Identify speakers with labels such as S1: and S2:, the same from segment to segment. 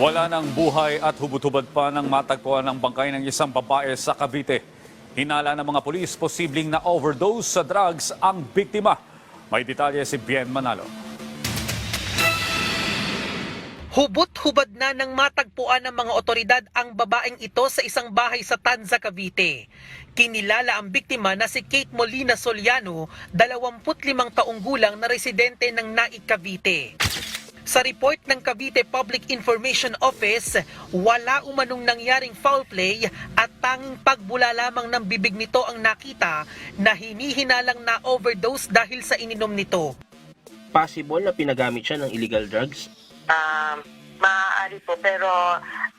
S1: Wala ng buhay at hubot-hubad pa ng matagpuan ng bangkay ng isang babae sa Cavite. Hinala ng mga pulis, posibleng na overdose sa drugs ang biktima. May detalye si Bien Manalo.
S2: Hubot-hubad na ng matagpuan ng mga otoridad ang babaeng ito sa isang bahay sa Tanza, Cavite. Kinilala ang biktima na si Kate Molina Soliano, 25 taong gulang na residente ng Naik, Cavite. Sa report ng Cavite Public Information Office, wala umanong nangyaring foul play at tanging pagbula lamang ng bibig nito ang nakita na hinihinalang na overdose dahil sa ininom nito.
S3: possible na pinagamit siya ng illegal drugs?
S4: Um, maaari po, pero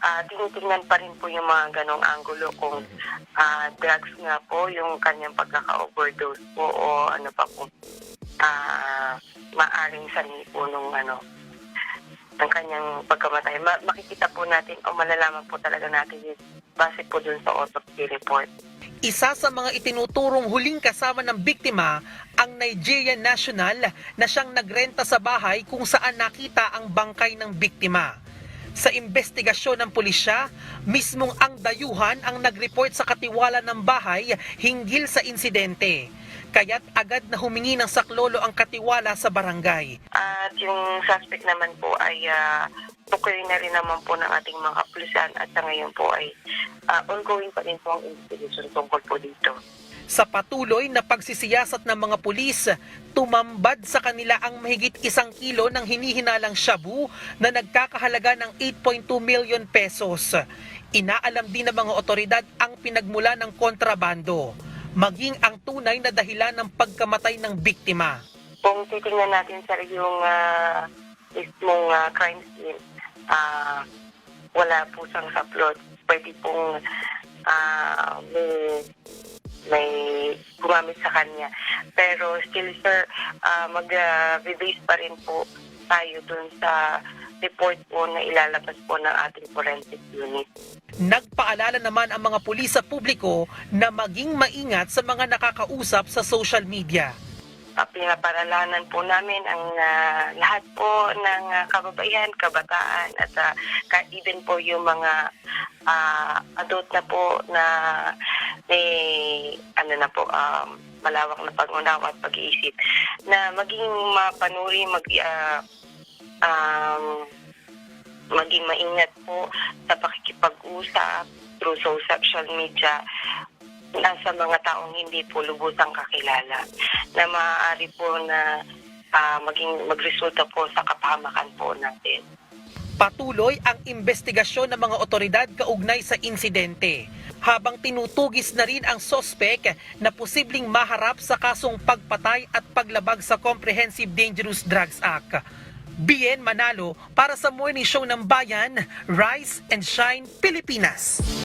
S4: ah, tinitingnan pa rin po yung mga ganong anggulo kung ah, drugs nga po, yung kanyang pagkaka-overdose po o ano pa po, ah, maaring sanhi po nung ano, ng kanyang pagkamatay. Ma- makikita po natin o malalaman po talaga natin yun base po dun sa autopsy report.
S2: Isa sa mga itinuturong huling kasama ng biktima ang Nigerian national na siyang nagrenta sa bahay kung saan nakita ang bangkay ng biktima. Sa investigasyon ng pulisya, mismong ang dayuhan ang nag-report sa katiwala ng bahay hinggil sa insidente. Kaya't agad na humingi ng saklolo ang katiwala sa barangay.
S4: At yung suspect naman po ay uh, tukoy na rin naman po ng ating mga kapulisan at sa ngayon po ay ah, ongoing pa rin po ang investigation tungkol po dito.
S2: Sa patuloy na pagsisiyasat ng mga pulis, tumambad sa kanila ang mahigit isang kilo ng hinihinalang shabu na nagkakahalaga ng 8.2 million pesos. Inaalam din ng mga otoridad ang pinagmula ng kontrabando, maging ang tunay na dahilan ng pagkamatay ng biktima.
S4: Kung titingnan natin sa yung ah, mismong ah, crime scene, ah, wala po siyang saplot. Pwede pong may, may gumamit sa kanya. Pero still sir, ah, mag-base pa rin po tayo dun sa report po na ilalabas po ng ating forensic unit.
S2: Nagpaalala naman ang mga pulis sa publiko na maging maingat sa mga nakakausap sa social media.
S4: uh, pinaparalanan po namin ang ah, lahat po ng ah, kababaihan, kabataan at ka- even po yung mga ah, adult na po na may ano na po um, malawak na pag-unawa at pag-iisip na maging mapanuri mag ah, um, maging maingat po sa pakikipag-usap through social media nasa mga taong hindi po lubusang kakilala na maaari po na ah, maging magresulta po sa kapahamakan po natin.
S2: Patuloy ang investigasyon ng mga otoridad kaugnay sa insidente habang tinutugis na rin ang sospek na posibleng maharap sa kasong pagpatay at paglabag sa Comprehensive Dangerous Drugs Act. Bien Manalo para sa Morning Show ng Bayan, Rise and Shine Pilipinas.